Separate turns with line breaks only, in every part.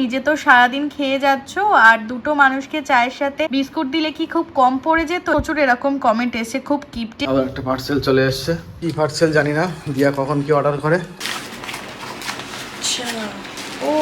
নিজে তো সারাদিন খেয়ে যাচ্ছ আর দুটো মানুষকে চায়ের সাথে বিস্কুট দিলে কি খুব কম পড়ে যেত? প্রচুর এরকম কমেন্ট এসে খুব কিপটে
আবার একটা পার্সেল চলে এসছে। কি পার্সেল জানি না দিয়া কখন কি অর্ডার করে।
ও।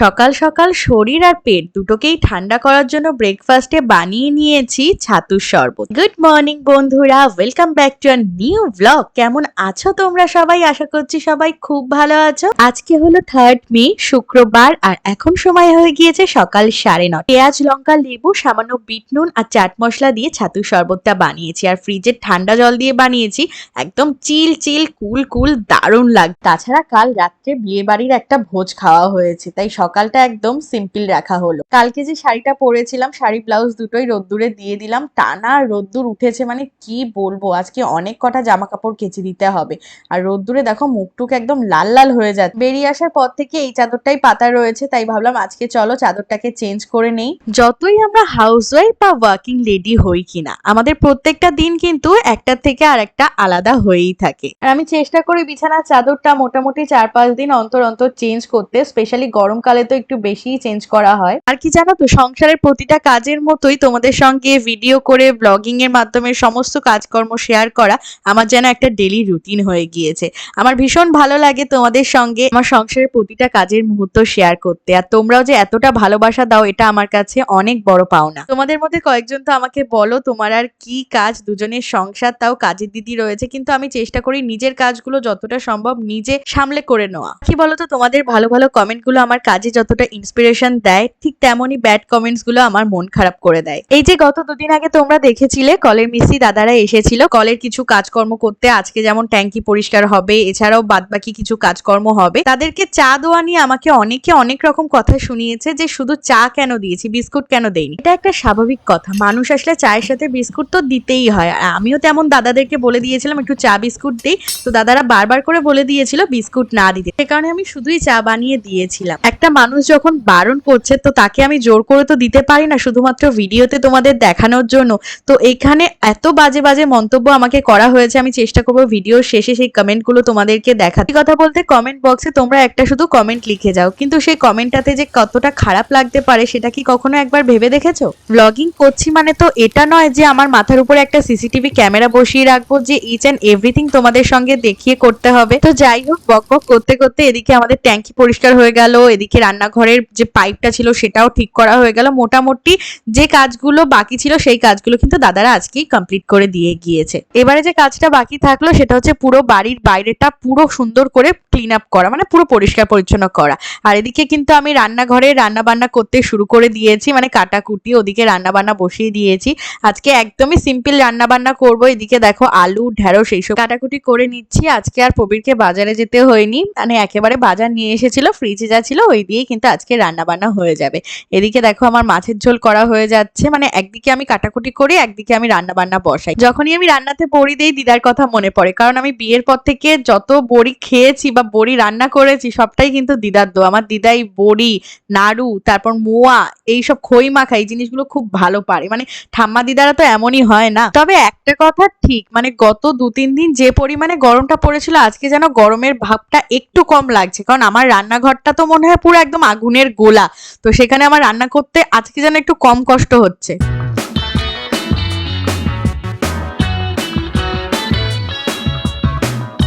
সকাল সকাল শরীর আর পেট দুটোকেই ঠান্ডা করার জন্য ব্রেকফাস্টে বানিয়ে নিয়েছি ছাতুর শরবত। গুড মর্নিং বন্ধুরা। Welcome back to our new blog কেমন আছো তোমরা সবাই? আশা করছি সবাই খুব ভালো আছো। আজকে হলো থার্ড মে, শুক্রবার, আর এখন সময় হয়ে গিয়েছে সকাল সাড়ে নটা। পেঁয়াজ, লঙ্কা, লেবু, সামান্য বিট নুন আর চাট মশলা দিয়ে ছাতুর শরবতটা বানিয়েছি। আর ফ্রিজের ঠান্ডা জল দিয়ে বানিয়েছি। একদম চিল চিল, কুল কুল, দারুণ লাগ তাছাড়া কাল রাত্রে বিয়ে বাড়ির একটা ভোজ খাওয়া হয়েছে, তাই সকালটা একদম সিম্পল রাখা হলো। কালকে যে শাড়িটা পরেছিলাম, শাড়ি ব্লাউজ দুটোই রোদ্দুরে দিয়ে দিলাম। টানা রোদ্দুর উঠেছে মানে কি বলব? আজকে অনেক কটা জামা কাপড় কেচে দিতে হবে। আর রোদ্দুরে দেখো মুখটুক একদম লাল লাল হয়ে যাচ্ছে। বেরিয়ে আসার পর থেকে এই চাদরটাই পাতা রয়েছে, তাই ভাবলাম আজকে চলো চাদরটাকে চেঞ্জ করে নেই। যতই আমরা হাউসওয়াইফ বা ওয়ার্কিং লেডি হই কিনা, আমাদের প্রত্যেকটা দিন কিন্তু একটা থেকে আর একটা আলাদা হয়েই থাকে। আর আমি চেষ্টা করি বিছানার চাদরটা মোটামুটি চার পাঁচ দিন অন্তর অন্তর চেঞ্জ করতে স্পেশালি গরমকালে তো একটু বেশিই চেঞ্জ করা হয়। আর কি জানো তো, সংসারের প্রতিটা কাজের মতোই তোমাদের সঙ্গে ভিডিও করে ব্লগিং এর মাধ্যমে সমস্ত কাজকর্ম শেয়ার করা আমার যেন একটা ডেলি রুটিন হয়ে গিয়েছে। আমার ভীষণ ভালো লাগে তোমাদের সঙ্গে আমার সংসারের প্রতিটা কাজের মুহূর্ত শেয়ার করতে। আর তোমরাও যে এতটা ভালোবাসা দাও, এটা আমার কাছে অনেক বড় পাওনা। তোমাদের মধ্যে কয়েকজন তো আমাকে বলো, তোমার আর কি কাজ? দুজনের সংসার তাও কাজের দিদি রয়েছে, কিন্তু আমি চেষ্টা করি নিজের কাজগুলো যতটা সম্ভব নিজে সামলে করে নেওয়া। কি বলতো তোমাদের ভালো ভালো কমেন্টগুলো আমার কাজে যতটা ইন্সপিরেশন দেয়, ঠিক তেমনই ব্যাড কমেন্টসগুলো আমার মন খারাপ করে দেয়। এই যে গত দুদিন আগে তোমরা দেখেছিলে, কলের মিস্ত্রি দাদারা এসেছিল। কলের কিছু কাজকর্ম করতে আজকে যেমন ট্যাঙ্কি পরিষ্কার হবে, এছাড়াও বাদবাকি কিছু কাজকর্ম হবে। তাদেরকে চা দেওয়া নিয়ে আমাকে অনেকে অনেক রকম কথা শুনিয়েছে যে, শুধু চা কেন দিয়েছি? বিস্কুট কেন দেয়নি এটা একটা স্বাভাবিক কথা। মানুষ আসলে চায়ের সাথে বিস্কুট তো দিতেই হয়। আর আমিও তেমন দাদাদেরকে বলে দিয়েছিলাম, একটু চা, বিস্কুট দিই। তো দাদারা বারবার করে বলে দিয়েছিল, বিস্কুট না দিতে। সে কারণে আমি শুধুই চা বানিয়ে দিয়েছিলাম। একটা মানুষ যখন বারণ করছে, তো তাকে আমি জোর করে তো দিতে পারি না, শুধুমাত্র ভিডিওতে তোমাদের দেখানোর জন্য। তো এখানে এত বাজে বাজে মন্তব্য আমাকে করা হয়েছে, আমি চেষ্টা করব ভিডিও শেষে সেই কমেন্টগুলো তোমাদেরকে দেখাতে। কথা বলতে কমেন্ট বক্সে তোমরা একটা শুধু কমেন্ট লিখে যাও, কিন্তু সেই কমেন্টটাতে যে কতটা খারাপ লাগতে পারে, সেটা কি কখনো একবার ভেবে দেখেছ? ব্লগিং করছি মানে তো এটা নয় যে আমার মাথার উপরে একটা সিসিটিভি ক্যামেরা বসিয়ে রাখব, যে ইচ অ্যান্ড এভরিথিং তোমাদের সঙ্গে দেখিয়ে করতে হবে। তো যাই হোক, বক বক করতে করতে এদিকে আমাদের ট্যাঙ্কি পরিষ্কার হয়ে গেল, এদিকে রান্নাঘরের যে পাইপটা ছিল সেটাও ঠিক করা হয়ে গেল। মোটামুটি যে কাজগুলো বাকি ছিল সেই কাজগুলো কিন্তু দাদারা আজকেই কমপ্লিট করে দিয়ে গিয়েছে। এবারে যে কাজটা বাকি থাকল সেটা হচ্ছে পুরো বাড়ির বাইরেটা পুরো সুন্দর করে ক্লিন আপ করা মানে পুরো পরিষ্কার পরিচ্ছন্ন করা। আর এদিকে কিন্তু আমি রান্নাঘরে রান্না বান্না করতে শুরু করে দিয়েছি মানে কাটাকুটি, ওদিকে রান্না বান্না বসিয়ে দিয়েছি। আজকে একদমই সিম্পল রান্না বান্না করব। এদিকে দেখো আলু, ঢেঁড়স এইসব কাটাকুটি করে নিচ্ছি। আজকে আর প্রবীরকে বাজারে যেতে হয়নি মানে একেবারে বাজার নিয়ে এসেছিল ফ্রিজে যা ছিল ওই দিয়েই কিন্তু আজকে রান্না বান্না হয়ে যাবে। এদিকে দেখো আমার মাছের ঝোল করা হয়ে যাচ্ছে। মানে একদিকে আমি কাটাকুটি করি, একদিকে আমি রান্না বান্না বসাই। যখনই আমি রান্নাতে বড়ি দেই, দিদার কথা মনে পড়ে। কারণ আমি বিয়ের পর থেকে যত বড়ি খেয়েছি বা বড়ি রান্না করেছি, সবটাই কিন্তু দিদার দো আমার দিদাই বড়ি, নাড়ু, তারপর মোয়া, এইসব খই মাখা, এই জিনিসগুলো খুব ভালো পারে। মানে ঠাম্মা দিদারা তো এমনই হয় না। তবে একটা কথা ঠিক মানে গত দু, তিন দিন যে পরিমাণে গরমটা পড়েছিল, আজকে যেন গরমের ভাবটা একটু কম লাগছে। কারণ আমার রান্নাঘরটা তো মনে হয় পুরো একদম আগুনের গোলা। তো সেখানে আমার রান্না করতে আজকে যেন একটু কম কষ্ট হচ্ছে।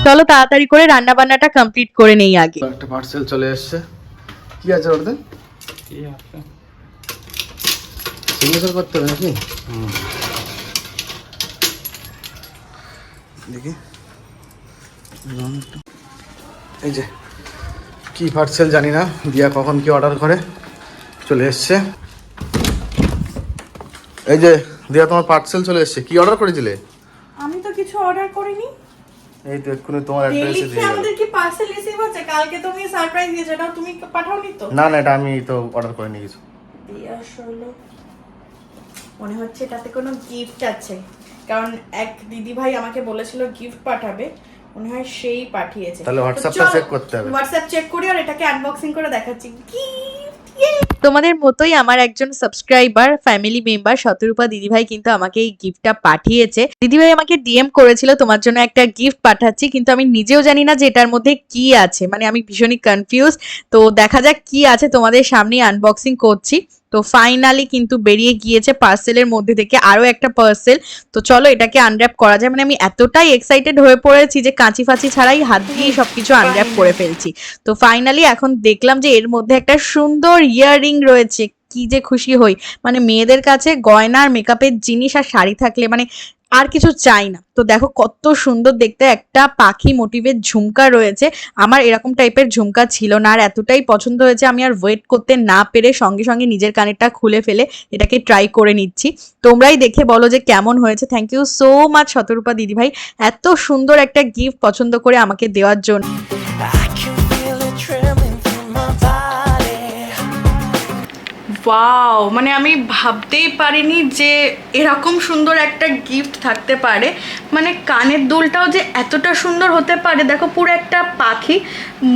চলো তাড়াতাড়ি করে রান্না বান্নাটা কমপ্লিট করে নেই আগে।
একটা পার্সেল চলে এসছে। কি আছে ওটাতে? সিগনেচার করতে হবে নাকি? দেখি। এই যে কি পার্সেল জানি না দিয়া কখন কি অর্ডার করে চলে এসছে। এই যে দিয়া তোমার পার্সেল চলে এসছে কি অর্ডার করেছিলে?
আমি তো কিছু অর্ডার করিনি।
এই তো এক্ষুনি তোমার অ্যাড্রেসে দিয়ে
আমাদের কি পার্সেল রিসিভ হচ্ছে? কালকে তুমি সারপ্রাইজ দিয়েছ এটা তুমি পাঠাওনি তো?
না না এটা আমি তো অর্ডার করিনি কিছু।
দিয়ে আসলে মনে হচ্ছে এটাতে কোনো গিফট আছে। কারণ এক দিদি ভাই আমাকে বলেছিল গিফট পাঠাবে মনে হয় সেই পাঠিয়েছে।
তাহলে হোয়াটসঅ্যাপটা চেক করতে হবে।
হোয়াটসঅ্যাপ চেক করি আর এটাকে আনবক্সিং করে দেখাচ্ছি। গিফট তোমাদের মতোই আমার একজন সাবস্ক্রাইবার ফ্যামিলি মেম্বার শতরূপা দিদিভাই কিন্তু আমাকে এই গিফটটা পাঠিয়েছে। দিদিভাই আমাকে ডিএম করেছিল তোমার জন্য একটা গিফট পাঠাচ্ছি কিন্তু আমি নিজেও জানি না যে এটার মধ্যে কি আছে। মানে আমি ভীষণই কনফিউজ তো দেখা যাক কি আছে তোমাদের সামনেই আনবক্সিং করছি। তো ফাইনালি কিন্তু বেরিয়ে গিয়েছে পার্সেলের মধ্যে থেকে আরও একটা পার্সেল তো চলো এটাকে আনর্যাপ করা যায়। মানে আমি এতটাই এক্সাইটেড হয়ে পড়েছি যে কাঁচি ফাঁচি ছাড়াই হাত দিয়ে সব কিছু আনর্যাপ করে ফেলছি। তো ফাইনালি এখন দেখলাম যে এর মধ্যে একটা সুন্দর ইয়াররিং রয়েছে। কি যে খুশি হই। মানে মেয়েদের কাছে গয়না আর মেকআপের জিনিস আর শাড়ি থাকলে মানে আর কিছু চাই না। তো দেখো কত সুন্দর দেখতে একটা পাখি মোটিভের ঝুমকা রয়েছে। আমার এরকম টাইপের ঝুমকা ছিল না আর এতটাই পছন্দ হয়েছে আমি আর ওয়েট করতে না পেরে সঙ্গে সঙ্গে নিজের কানেরটা খুলে ফেলে এটাকে ট্রাই করে নিচ্ছি। তোমরাই দেখে বলো যে কেমন হয়েছে। Thank you so much Shatarupa দিদিভাই। এত সুন্দর একটা গিফট পছন্দ করে আমাকে দেওয়ার জন্য। ওয়াও মানে আমি ভাবতেই পারিনি যে এরকম সুন্দর একটা গিফট থাকতে পারে। মানে কানের দুলটাও যে এতটা সুন্দর হতে পারে, দেখো পুরো একটা পাখি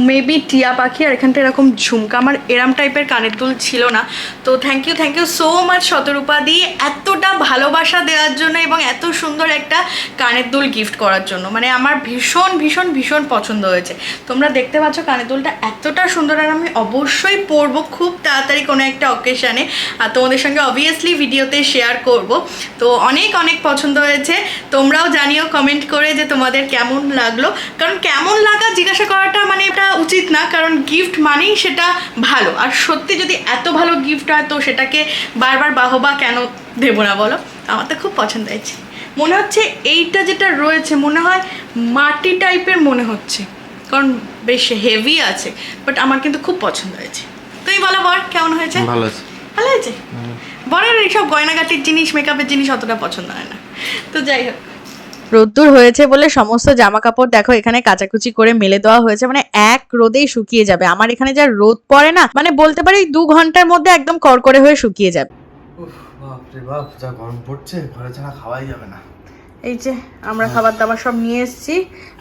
মেবি টিয়া পাখি আর এখানটা এরকম ঝুমকা, আমার এরম টাইপের কানের দুল ছিল না। তো thank you thank you so much Shatarupa দি, এতটা ভালোবাসা দেওয়ার জন্য এবং এত সুন্দর একটা কানের দুল গিফট করার জন্য। মানে আমার ভীষণ ভীষণ ভীষণ পছন্দ হয়েছে। তোমরা দেখতে পাচ্ছ কানের দুলটা এতটা সুন্দর আর আমি অবশ্যই পরবো খুব তাড়াতাড়ি কোনো একটা অকেশানে আর তোমাদের সঙ্গে অবভিয়াসলি ভিডিওতে শেয়ার করব। তো অনেক অনেক পছন্দ হয়েছে। তোমরাও জানিও কমেন্ট করে যে তোমাদের কেমন লাগল। কারণ কেমন লাগা জিজ্ঞাসা করাটা মানে এটা উচিত না কারণ গিফট মানেই সেটা ভালো। আর সত্যি যদি এত ভালো গিফট হয় তো সেটাকে বারবার বাহবা কেন দেবো না বলো? আমার তো খুব পছন্দ হয়েছে। মনে হচ্ছে এইটা যেটা রয়েছে মনে হয় মাটি টাইপের মনে হচ্ছে। কারণ বেশ হেভি আছে বাট আমার কিন্তু খুব পছন্দ হয়েছে। তুমি বলো বর কেমন হয়েছে?
ভালো
হয়েছে। বরের এইসব গয়নাগাটির জিনিস মেকআপের জিনিস অতটা পছন্দ হয় না। তো যাই হোক। রোদ্দুর হয়েছে বলে সমস্ত জামা কাপড় দেখো এখানে কাচাকুচি করে মেলে দেওয়া হয়েছে মানে এক রোদেই শুকিয়ে যাবে। আমার এখানে যা রোদ পড়ে না মানে বলতে পারি দু ঘণ্টার মধ্যে একদম করকরে হয়ে শুকিয়ে যাবে।
যা গরম পড়ছে ঘরে ছাড়া খাওয়াই যাবে না।
এই যে আমরা খাবার দাবার সব নিয়ে এসেছি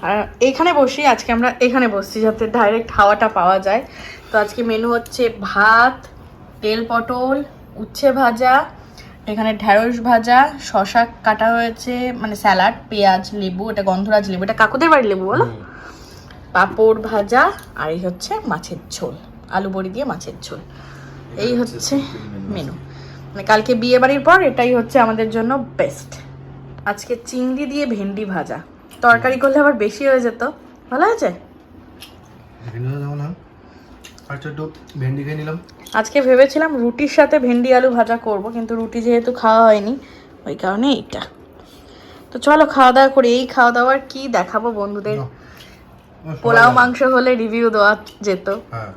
আর এখানে বসি আজকে আমরা এখানে বসছি যাতে ডাইরেক্ট হাওয়াটা পাওয়া যায়। তো আজকে মেনু হচ্ছে ভাত তেল পটল উচ্ছে ভাজা এখানে ঢ্যাঁড়স ভাজা শশা কাটা হয়েছে মানে স্যালাড পেঁয়াজ লেবু এটা গন্ধরাজ লেবু এটা কাকুদের বাড়ির লেবু বলো? পাঁপড় ভাজা আর এই হচ্ছে মাছের ঝোল আলু বড়ি দিয়ে মাছের ঝোল। এই হচ্ছে মেনু মানে কালকে বিয়ে বাড়ির পর এটাই হচ্ছে আমাদের জন্য বেস্ট আজকে চিংড়ি দিয়ে ভেন্ডি ভাজা। তরকারি করলে আবার বেশি হয়ে যেত। ভালো আছে?
আচ্ছা একটু ভেন্ডি খেয়ে নিলাম।
আজকে ভেবেছিলাম রুটির সাথে ভেন্ডি আলু ভাজা করব কিন্তু রুটি যেহেতু খাওয়া হয়নি ওই কারণে এইটা। তো চলো খাওয়া দাওয়া করি এই খাওয়া দাওয়ার কি দেখাবো বন্ধুদের? পোলাও মাংস হলে রিভিউ দেওয়া যেত।
হ্যাঁ।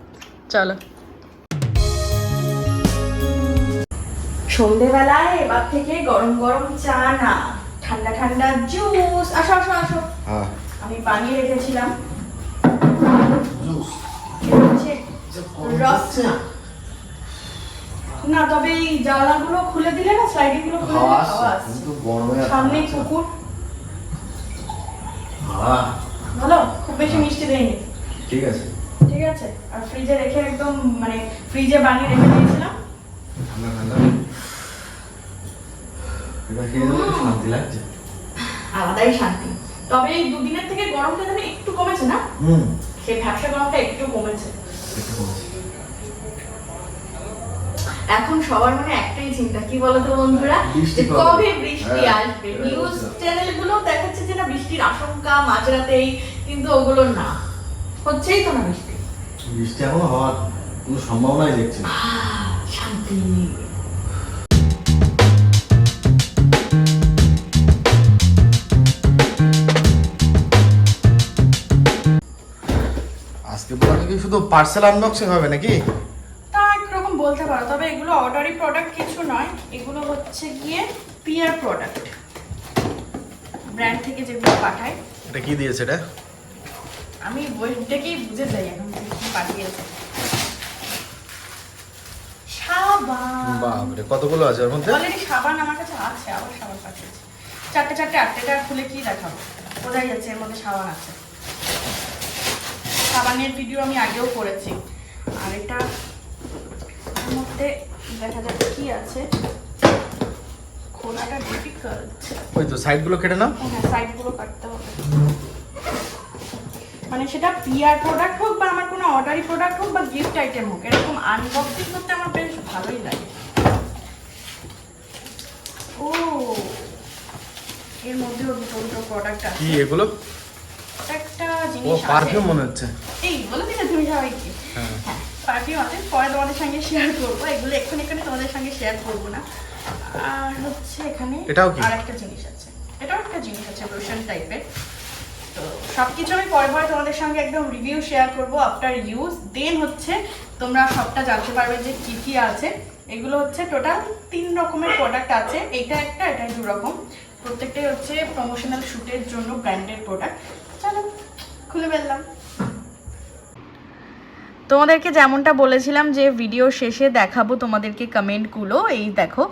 চলো। সন্ধেবেলায় এবার থেকে গরম গরম চা না ঠান্ডা ঠান্ডা জুস আসো আসো আসো।
হ্যাঁ।
আমি বানিয়ে রেখেছিলাম। হচ্ছে রসনা না তবে এই জানলাগুলো খুলে দিলে না স্লাইডিংগুলো খুলে দিলে হাওয়া কুকুর ভালো খুব বেশি মিষ্টি দেয়নি।
ঠিক আছে।
ঠিক আছে আর ফ্রিজে রেখে একদম মানে ফ্রিজে বানিয়ে রেখে দিয়েছিলাম।
ঠান্ডা ঠান্ডা এটা খেয়ে শান্তি লাগছে?
আলাদাই শান্তি। তবে এই দুদিনের থেকে গরমটা যেন একটু কমেছে না?
হুম।
সেই ভ্যাবসা গরমটা একটু কমেছে। এখন সবার মনে একটাই চিন্তা কি বলতো বন্ধুরা? যে
কবে?
বৃষ্টি
হ্যাঁ,
আসবে? নিউজ চ্যানেলগুলো চ্যানেলগুলো দেখাচ্ছে যে না বৃষ্টির আশঙ্কা মাঝরাতেই কিন্তু ওগুলো না। হচ্ছেই তো না বৃষ্টি।
বৃষ্টি এখন হওয়ার কোনো সম্ভাবনাই দেখছি না।
শান্তি
আজকে কি শুধু পার্সেল আনবক্সিং হবে নাকি?
তা একরকম বলতে পারো তবে এগুলো অর্ডারি প্রোডাক্ট কিছু নয়। এগুলো হচ্ছে গিয়ে পিয়ার প্রোডাক্ট ব্র্যান্ড থেকে যেগুলো পাঠায়।
এটা কি দিয়েছে এটা?
আমি বইটাকেই বুঝে যাই এখন কি পাঠিয়েছে।
বাপরে কতগুলো আছে ওর মধ্যে?
অলরেডি সাবান আমার কাছে আছে আবার সাবান পাঠিয়েছে। চারটে চারটে আটটা খুলে কি দেখাবো? বোঝাই যাচ্ছে এর মধ্যে সাবান আছে। সাবানের ভিডিও আমি আগেও করেছি। আর এটা মধ্যে দেখা যাচ্ছে কি আছে। খোলাটা ডিফিকাল্ট
ওই তো সাইডগুলো কেটে নাও।
হ্যাঁ সাইডগুলো কাটতে হবে। মানে সেটা পিআর প্রোডাক্ট হোক বা আমার কোনো অর্ডারি প্রোডাক্ট হোক বা গিফট আইটেম হোক এরকম আনবক্সিং করতে আমার বেশ ভালোই লাগে। ও এর মধ্যেও দুটো দুটো প্রোডাক্ট আছে।
কি এগুলো?
একটা জিনিস আছে।
পারফিউম মনে হচ্ছে।
এই বলে দিলে তুমি সবাইকে
হ্যাঁ।
হ্যাঁ পারফিউম আছে পরে তোমাদের সঙ্গে শেয়ার করব। এগুলো এক্ষুনি এক্ষুনি তোমাদের সঙ্গে শেয়ার করব না। আর হচ্ছে এখানে
এটাও
আর একটা জিনিস আছে। এটাও একটা জিনিস আছে লোশন টাইপের তো সব কিছু আমি পরে পরে তোমাদের সঙ্গে একদম রিভিউ শেয়ার করব আফটার ইউজ দেন হচ্ছে তোমরা সবটা জানতে পারবে যে কি কি আছে। এগুলো হচ্ছে টোটাল তিন রকমের প্রোডাক্ট আছে। এইটা একটা এটা দু রকম প্রত্যেকটাই হচ্ছে প্রমোশনাল শ্যুটের জন্য ব্র্যান্ডেড প্রোডাক্ট খুলে ফেললাম। তোমাদেরকে যেমনটা বলেছিলাম যে ভিডিও শেষে দেখাবো তোমাদেরকে কমেন্টগুলো এই দেখো,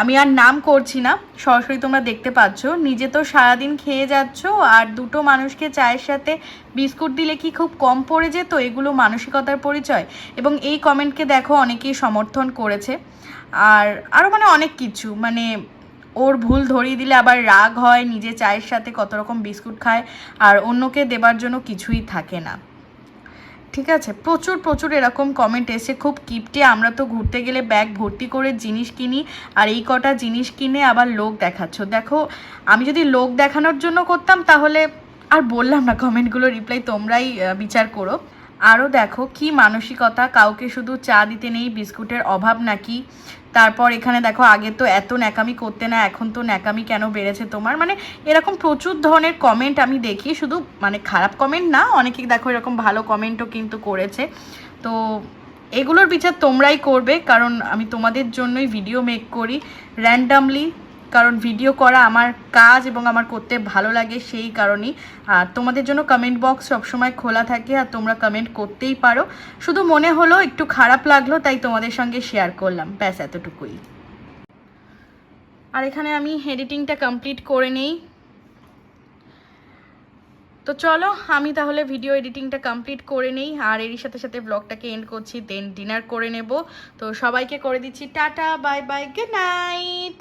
আমি আর নাম করছি না, সরাসরি তোমরা দেখতে পাচ্ছ, নিজে তো সারাদিন খেয়ে যাচ্ছ, আর দুটো মানুষকে চায়ের সাথে বিস্কুট দিলে কি খুব কম পড়ে যেত? এগুলো মানসিকতার পরিচয়। এবং এই কমেন্টকে দেখো অনেকেই সমর্থন করেছে। আর আরও মানে অনেক কিছু মানে ওর ভুল ধরিয়ে দিলে আবার রাগ হয়, নিজে চায়ের সাথে কত রকম বিস্কুট খায়, আর অন্যকে দেবার জন্য কিছুই থাকে না। ঠিক আছে? প্রচুর প্রচুর এরকম কমেন্ট এসে খুব কিপটে। আমরা তো ঘুরতে গেলে ব্যাগ ভর্তি করে জিনিস কিনি, আর এই কটা জিনিস কিনে আবার লোক দেখাচ্ছ। দেখো, আমি যদি লোক দেখানোর জন্য করতাম, তাহলে আর বললাম না কমেন্টগুলো রিপ্লাই তোমরাই বিচার করো। আরও দেখো, কি মানসিকতা, কাউকে শুধু চা দিতে নেই, বিস্কুটের অভাব নাকি? তারপর এখানে দেখো, আগে তো এত ন্যাকামি করতে না, এখন তো ন্যাকামি কেন বেড়েছে তোমার? মানে এরকম প্রচুর ধরনের কমেন্ট আমি দেখি, শুধু মানে খারাপ কমেন্ট না, অনেকে দেখো এরকম ভালো কমেন্টও কিন্তু করেছে। তো এগুলোর বিচার তোমরাই করবে, কারণ আমি তোমাদের জন্যই ভিডিও মেক করি। র্যান্ডামলি কারণ ভিডিও করা আমার কাজ এবং আমার করতে ভালো লাগে সেই কারণেই। আর তোমাদের জন্য কমেন্ট বক্স সবসময় খোলা থাকে আর তোমরা কমেন্ট করতেই পারো। শুধু মনে হলো একটু খারাপ লাগল, তাই তোমাদের সঙ্গে শেয়ার করলাম। ব্যাস, এতটুকুই। আর এখানে আমি এডিটিংটা কমপ্লিট করে নেই। তো চলো, আমি তাহলে ভিডিও এডিটিংটা কমপ্লিট করে নেই। আর এরই সাথে সাথে ব্লগটাকে এন্ড করছি দেন ডিনার করে নেব। তো সবাইকে করে দিচ্ছি, tata bye bye good night